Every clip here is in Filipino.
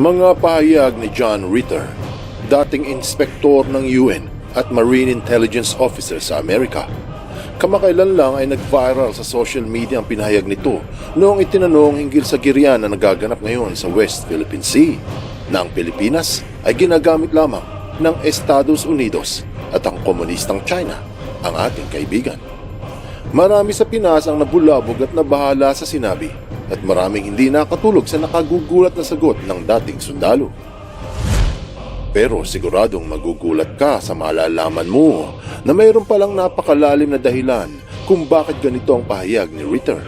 Mga pahayag ni John Ritter, dating inspektor ng UN at Marine Intelligence Officer sa Amerika. Kamakailan lang ay nag-viral sa social media ang pinahayag nito noong itinanong hinggil sa giryan na nagaganap ngayon sa West Philippine Sea na ang Pilipinas ay ginagamit lamang ng Estados Unidos at ang komunistang China ang ating kaibigan. Marami sa Pinas ang nabulabog at nabahala sa sinabi at maraming hindi nakatulog sa nakagugulat na sagot ng dating sundalo. Pero siguradong magugulat ka sa malalaman mo na mayroon palang napakalalim na dahilan kung bakit ganito ang pahayag ni Ritter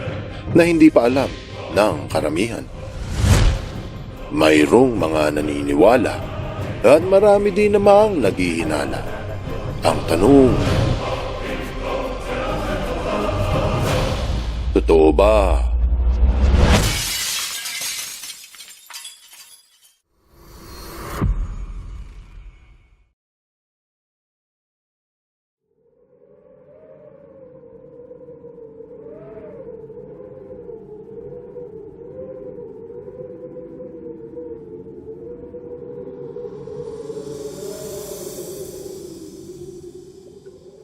na hindi pa alam ng karamihan. Mayroong mga naniniwala at marami din namang naghihinala. Ang tanong, totoo ba?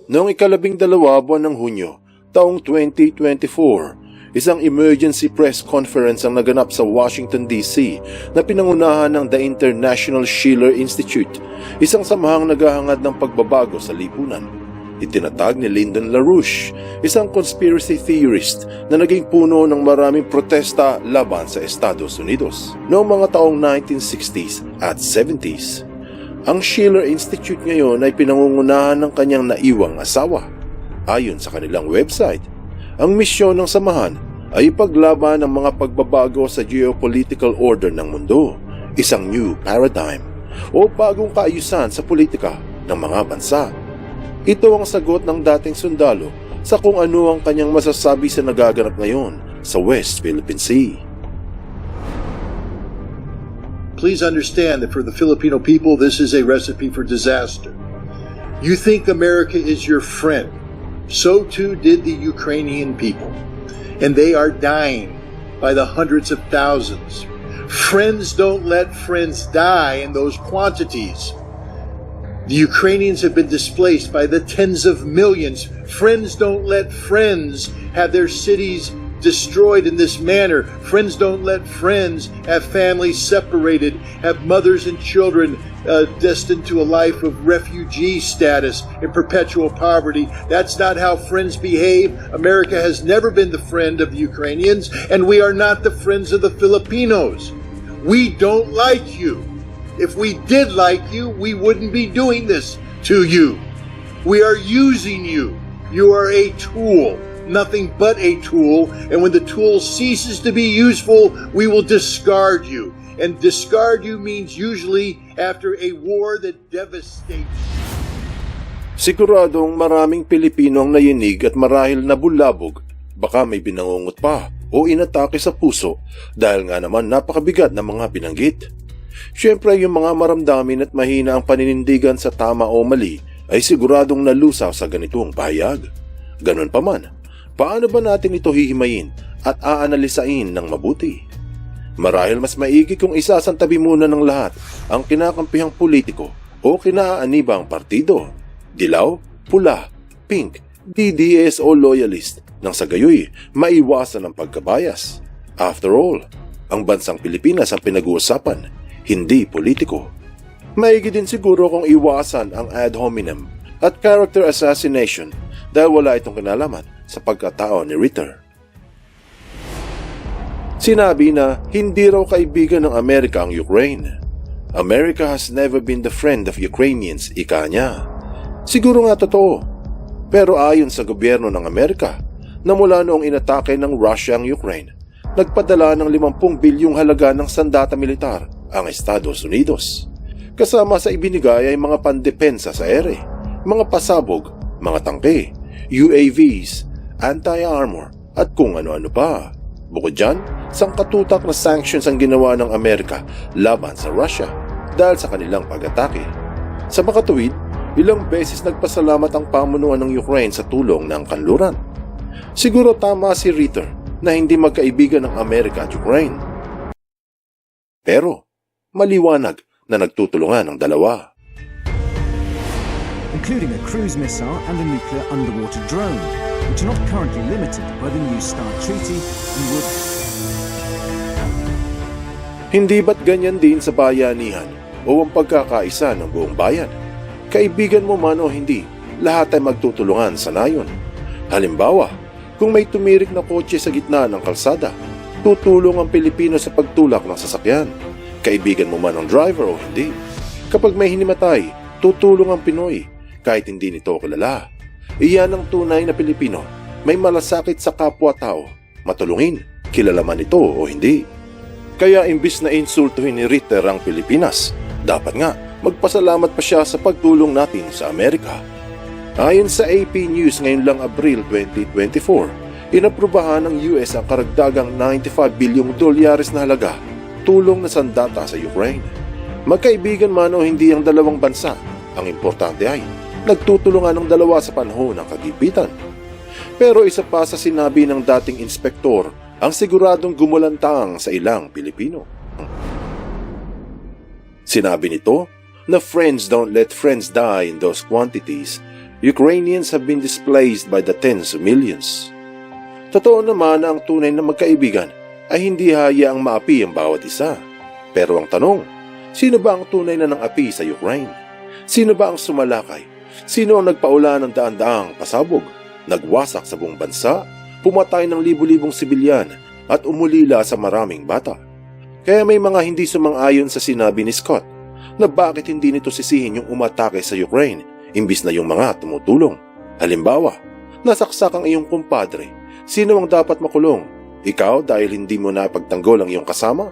Noong ikalabing dalawa buwan ng Hunyo, taong 2024, isang emergency press conference ang naganap sa Washington DC na pinangunahan ng The International Schiller Institute, isang samahang naghahangad ng pagbabago sa lipunan. Itinatag ni Lyndon LaRouche, isang conspiracy theorist na naging puno ng maraming protesta laban sa Estados Unidos noong mga taong 1960s at 70s. Ang Schiller Institute ngayon ay pinangungunahan ng kanyang naiwang asawa. Ayon sa kanilang website, ang misyon ng samahan ay ipaglaban ang mga pagbabago sa geopolitical order ng mundo, isang new paradigm o bagong kaayusan sa politika ng mga bansa. Ito ang sagot ng dating sundalo sa kung ano ang kanyang masasabi sa nagaganap ngayon sa West Philippine Sea. Please understand that for the Filipino people, this is a recipe for disaster. You think America is your friend. So too did the Ukrainian people. And they are dying by the hundreds of thousands. Friends don't let friends die in those quantities. The Ukrainians have been displaced by the tens of millions. Friends don't let friends have their cities destroyed in this manner. Friends don't let friends have families separated, have mothers and children uh, destined to a life of refugee status in perpetual poverty. That's not how friends behave. America has never been the friend of the Ukrainians, and we are not the friends of the Filipinos. We don't like you. If we did like you, we wouldn't be doing this to you. We are using you. You are a tool, nothing but a tool. And when the tool ceases to be useful, we will discard you. And discard you means usually after a war that devastates. Siguradong maraming Pilipino ang nayinig at marahil nabulabog, baka may binangungot pa o inatake sa puso dahil nga naman napakabigat ng mga binanggit. Siyempre yung mga maramdamin at mahina ang paninindigan sa tama o mali ay siguradong nalusaw sa ganitong pahayag. Ganon pa man, paano ba natin ito hihimayin at aanalisain ng mabuti? Marahil mas maigi kung isasantabi muna ng lahat ang kinakampihang politiko o kinaanibang partido. Dilaw, pula, pink, DDS o loyalist nang sa gayoy maiwasan ang pagkabayas. After all, ang bansang Pilipinas ang pinag-uusapan, hindi politiko. Maigi din siguro kung iwasan ang ad hominem at character assassination dahil wala itong kinalaman sa pagkatao ni Ritter. Sinabi na hindi raw kaibigan ng Amerika ang Ukraine. America has never been the friend of Ukrainians, ika niya. Siguro nga totoo. Pero ayon sa gobyerno ng Amerika, na mula noong inatake ng Russia ang Ukraine, nagpadala ng 50 bilyong halaga ng sandata militar ang Estados Unidos. Kasama sa ibinigay ay mga pandepensa sa ere, mga pasabog, mga tangke, UAVs, anti-armor at kung ano-ano pa. Bukod dyan, sangkatutak na sanctions ang ginawa ng Amerika laban sa Russia dahil sa kanilang pag-atake. Sa makatuwid, ilang beses nagpasalamat ang pamunuan ng Ukraine sa tulong ng kanluran. Siguro tama si Ritter na hindi magkaibigan ng Amerika at Ukraine. Pero, Maliwanag na nagtutulungan ang dalawa. including a cruise missile and a nuclear underwater drone, which are not currently limited by the New START Treaty and would Hindi ba't ganyan din sa bayanihan o ang pagkakaisa ng buong bayan? Kaibigan mo man o hindi, lahat ay magtutulungan sa nayon. Halimbawa, kung may tumirik na kotse sa gitna ng kalsada, tutulong ang Pilipino sa pagtulak ng sasakyan. Kaibigan mo man ang driver o hindi. Kapag may hinimatay, tutulong ang Pinoy kahit hindi nito kilala. Iyan ang tunay na Pilipino. May malasakit sa kapwa-tao. Matulungin, kilala man ito o hindi. Kaya imbis na insultuhin ni Ritter ang Pilipinas, dapat nga magpasalamat pa siya sa pagtulong natin sa Amerika. Ayon sa AP News ngayon lang Abril 2024, inaprubahan ng US ang karagdagang 95 bilyong dolyares na halaga tulong na sandata sa Ukraine. Magkaibigan man o hindi ang dalawang bansa, ang importante ay nagtutulungan ng dalawa sa panahon ng kagipitan. Pero isa pa sa sinabi ng dating inspektor ang siguradong gumulantang sa ilang Pilipino. Sinabi nito na friends don't let friends die in those quantities. Ukrainians have been displaced by the tens of millions. Totoo naman na ang tunay na magkaibigan ay hindi hayaang maapi ang bawat isa. Pero ang tanong, sino ba ang tunay na ng api sa Ukraine? Sino ba ang sumalakay? Sino ang nagpaula ng daan-daang pasabog? Nagwasak sa buong bansa? Pumatay ng libu-libong sibilyan at umulila sa maraming bata? Kaya may mga hindi sumang-ayon sa sinabi ni Scott na bakit hindi nito sisihin yung umatake sa Ukraine imbis na yung mga tumutulong. Halimbawa, nasaksak ang iyong kumpadre. Sino ang dapat makulong? Ikaw dahil hindi mo napagtanggol ang iyong kasama?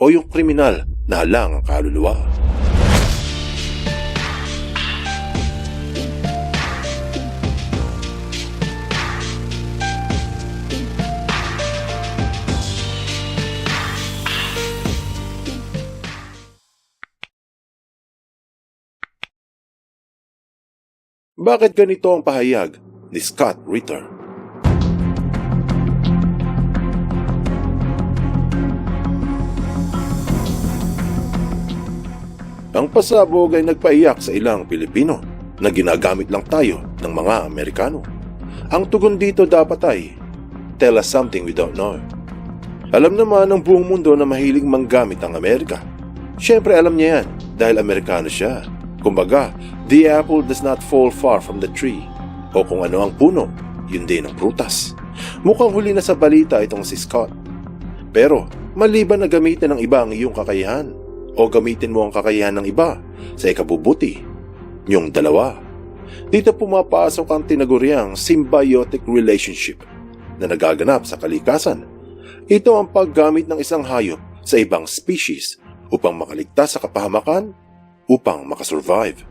O yung kriminal na halang ang kaluluwa? Bakit ganito ang pahayag ni Scott Ritter? Ang pasabog ay nagpaiyak sa ilang Pilipino na ginagamit lang tayo ng mga Amerikano. Ang tugon dito dapat ay, tell us something we don't know. Alam naman ng buong mundo na mahilig manggamit ang Amerika. Siyempre alam niya yan dahil Amerikano siya. Kumbaga, the apple does not fall far from the tree. O kung ano ang puno, yun din ang prutas. Mukhang huli na sa balita itong si Scott. Pero, maliban na gamitin ng iba ang iyong kakayahan, o gamitin mo ang kakayahan ng iba sa ikabubuti, yung dalawa. Dito pumapasok ang tinaguriang symbiotic relationship na nagaganap sa kalikasan. Ito ang paggamit ng isang hayop sa ibang species upang makaligtas sa kapahamakan upang makasurvive.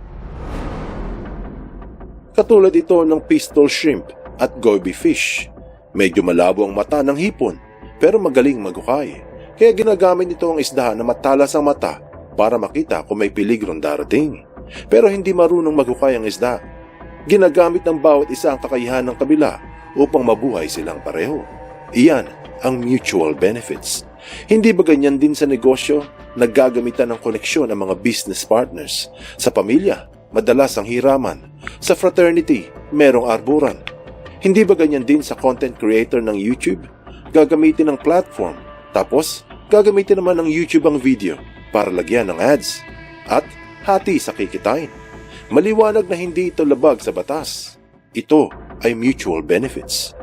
Katulad ito ng pistol shrimp at goby fish. Medyo malabo ang mata ng hipon pero magaling magukay. Kaya ginagamit nito ang isda na matalas ang mata para makita kung may peligrong darating. Pero hindi marunong maghukay ang isda. Ginagamit ng bawat isa ang kakayahan ng kabila upang mabuhay silang pareho. Iyan ang mutual benefits. Hindi ba ganyan din sa negosyo? Naggagamitan ng koneksyon ang mga business partners. Sa pamilya, madalas ang hiraman. Sa fraternity, merong arburan. Hindi ba ganyan din sa content creator ng YouTube? Gagamitin ng platform. Tapos, gagamitin naman ng YouTube ang video para lagyan ng ads. At hati sa kikitain. Maliwanag na hindi ito labag sa batas. Ito ay mutual benefits.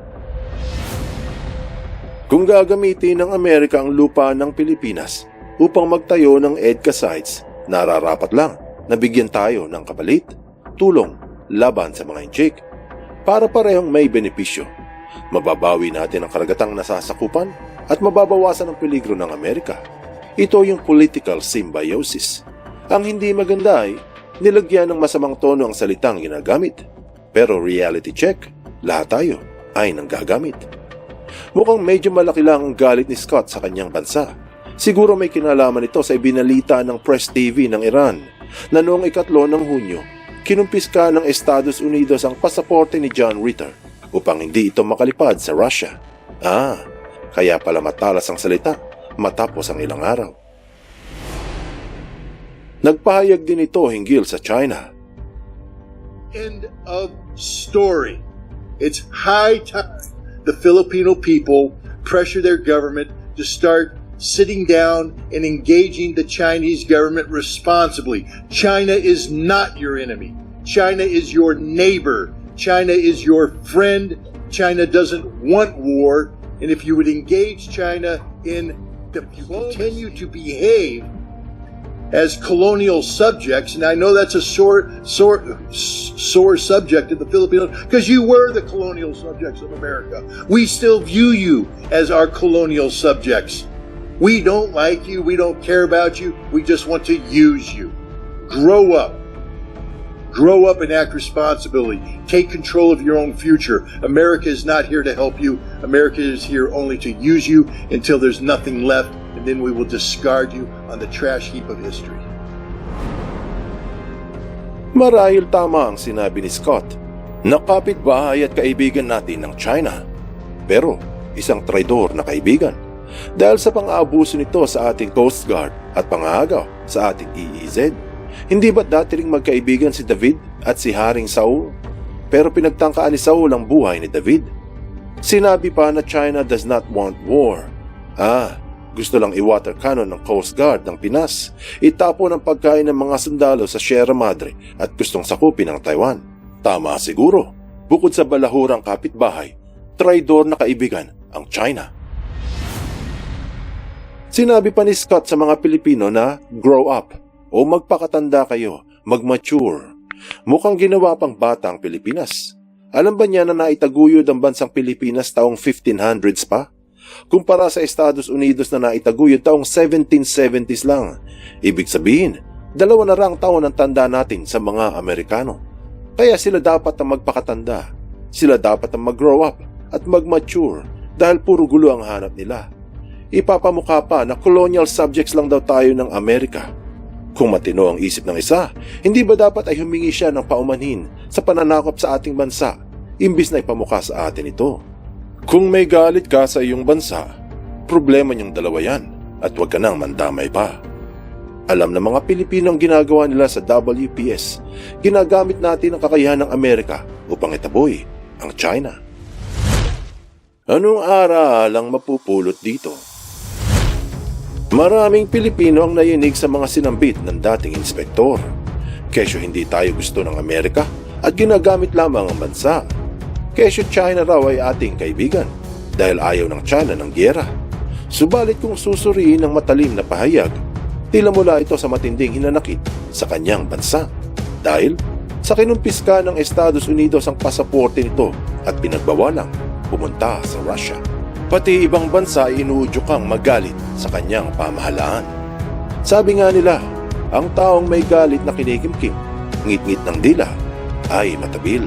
Kung gagamitin ng Amerika ang lupa ng Pilipinas upang magtayo ng EDCA sites, nararapat lang na bigyan tayo ng kapalit, tulong, laban sa mga inchik, para parehong may benepisyo. Mababawi natin ang karagatang nasasakupan at mababawasan ang peligro ng Amerika. Ito yung political symbiosis. Ang hindi maganda ay nilagyan ng masamang tono ang salitang ginagamit. Pero reality check, lahat tayo ay nanggagamit. Mukhang medyo malaki lang ang galit ni Scott sa kanyang bansa. Siguro may kinalaman ito sa ibinalita ng Press TV ng Iran na noong ikatlo ng Hunyo, kinumpiska ng Estados Unidos ang pasaporte ni John Ritter upang hindi ito makalipad sa Russia. Ah, kaya pala matalas ang salita matapos ang ilang araw. Nagpahayag din ito hinggil sa China. End of story. It's high time the Filipino people pressure their government to start sitting down and engaging the Chinese government responsibly. China is not your enemy. China is your neighbor. China is your friend. China doesn't want war. And if you would engage China in you continue to behave as colonial subjects, and I know that's a sore, sore, sore subject in the Philippines because you were the colonial subjects of America. We still view you as our colonial subjects. We don't like you. We don't care about you. We just want to use you. Grow up. Grow up and act responsibly. Take control of your own future. America is not here to help you. America is here only to use you until there's nothing left, then we will discard you on the trash heap of history. Marahil tama ang sinabi ni Scott na kapitbahay at kaibigan natin ng China. Pero isang traidor na kaibigan dahil sa pang-aabuso nito sa ating Coast Guard at pangagaw sa ating EEZ. Hindi ba't dati ring magkaibigan si David at si Haring Saul? Pero pinagtangkaan ni Saul ang buhay ni David. Sinabi pa na China does not want war. Ah, gusto lang i-water cannon ng Coast Guard ng Pinas, itapon ang pagkain ng mga sundalo sa Sierra Madre at gustong sakupin ang Taiwan. Tama siguro. Bukod sa balahurang kapitbahay, traidor na kaibigan ang China. Sinabi pa ni Scott sa mga Pilipino na grow up o magpakatanda kayo, mag-mature. Mukhang ginawa pang bata ang Pilipinas. Alam ba niya na naitaguyod ang bansang Pilipinas taong 1500s pa? Kumpara sa Estados Unidos na naitaguyod taong 1770s lang. Ibig sabihin, dalawa na rang taon ang tanda natin sa mga Amerikano. Kaya sila dapat ang magpakatanda. Sila dapat ang mag-grow up at mag-mature dahil puro gulo ang hanap nila. Ipapamukha pa na colonial subjects lang daw tayo ng Amerika. Kung matino ang isip ng isa, hindi ba dapat ay humingi siya ng paumanhin sa pananakop sa ating bansa, imbis na ipamukha sa atin ito? Kung may galit ka sa iyong bansa, problema niyong dalawa yan at huwag ka nang mandamay pa. Alam ng mga Pilipino ang ginagawa nila sa WPS. Ginagamit natin ang kakayahan ng Amerika upang itaboy ang China. Anong aral ang mapupulot dito? Maraming Pilipino ang nayinig sa mga sinambit ng dating inspektor. Kesyo hindi tayo gusto ng Amerika at ginagamit lamang ang bansa. Kesyo China raw ay ating kaibigan dahil ayaw ng China ng gyera. Subalit kung susuriin ng matalim na pahayag, tila mula ito sa matinding hinanakit sa kanyang bansa. Dahil sa kinumpiska ng Estados Unidos ang pasaporte nito at pinagbawalang pumunta sa Russia. Pati ibang bansa ay inuudyok kang magalit sa kanyang pamahalaan. Sabi nga nila, ang taong may galit na kinikimkim, ngit-ngit ng dila, ay matabil.